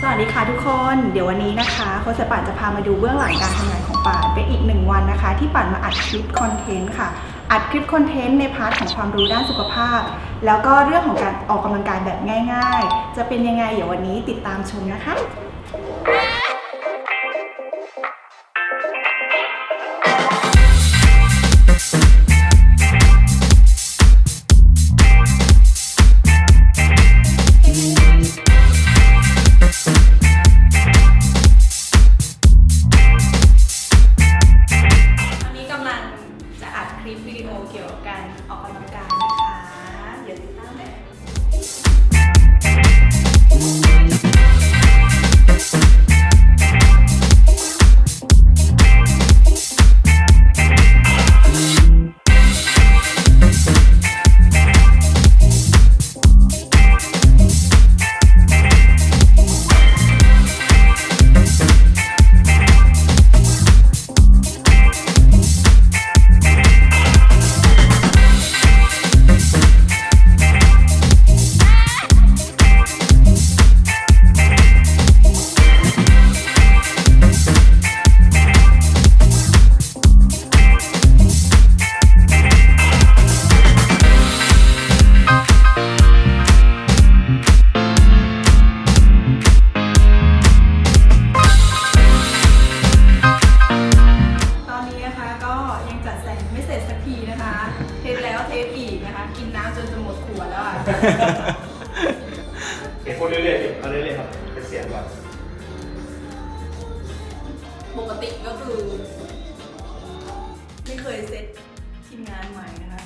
สวัสดีค่ะทุกคน เดี๋ยววันนี้นะคะโค้ชป่านจะพามาดูเบื้องหลังการทำงานของป่านเป็นอีกหนึ่งวันนะคะ ที่ป่านมาอัดคลิปคอนเทนต์ค่ะ อัดคลิปคอนเทนต์ในพาร์ทของความรู้ด้านสุขภาพ แล้วก็เรื่องของการออกกำลังกายแบบง่าย ๆ จะเป็นยังไงเดี๋ยววันนี้ติดตามชมนะคะ ออกกำลังกาย เก็บพูดเรื่อยๆดิเอาเรื่อยๆครับเป็นเสียงก่อนปกติก็คือ ไม่เคยเซตทีมงานใหม่นะคะ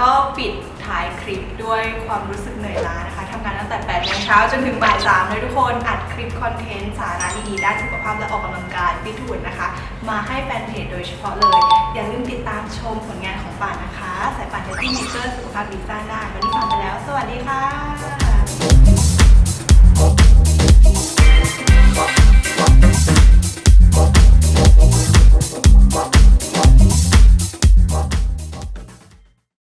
ก็ปิดท้ายคลิปด้วยความรู้สึกเหนื่อยล้านะคะทำงานตั้งแต่8โมงเช้าจนถึงบ่าย3เลยทุกคนอัดคลิปคอนเทนต์สาระดีๆด้านสุขภาพและออกกำลังกายฟิตหุ่นนะคะ มาให้แฟนเพจโดยเฉพาะเลย อย่าลืมติดตามชมผลงานของป่านนะคะ สายป่านเดลตี้มิเตอร์สุขภาพดีสร้างได้วันนี้ป่านไปแล้ว สวัสดีค่ะ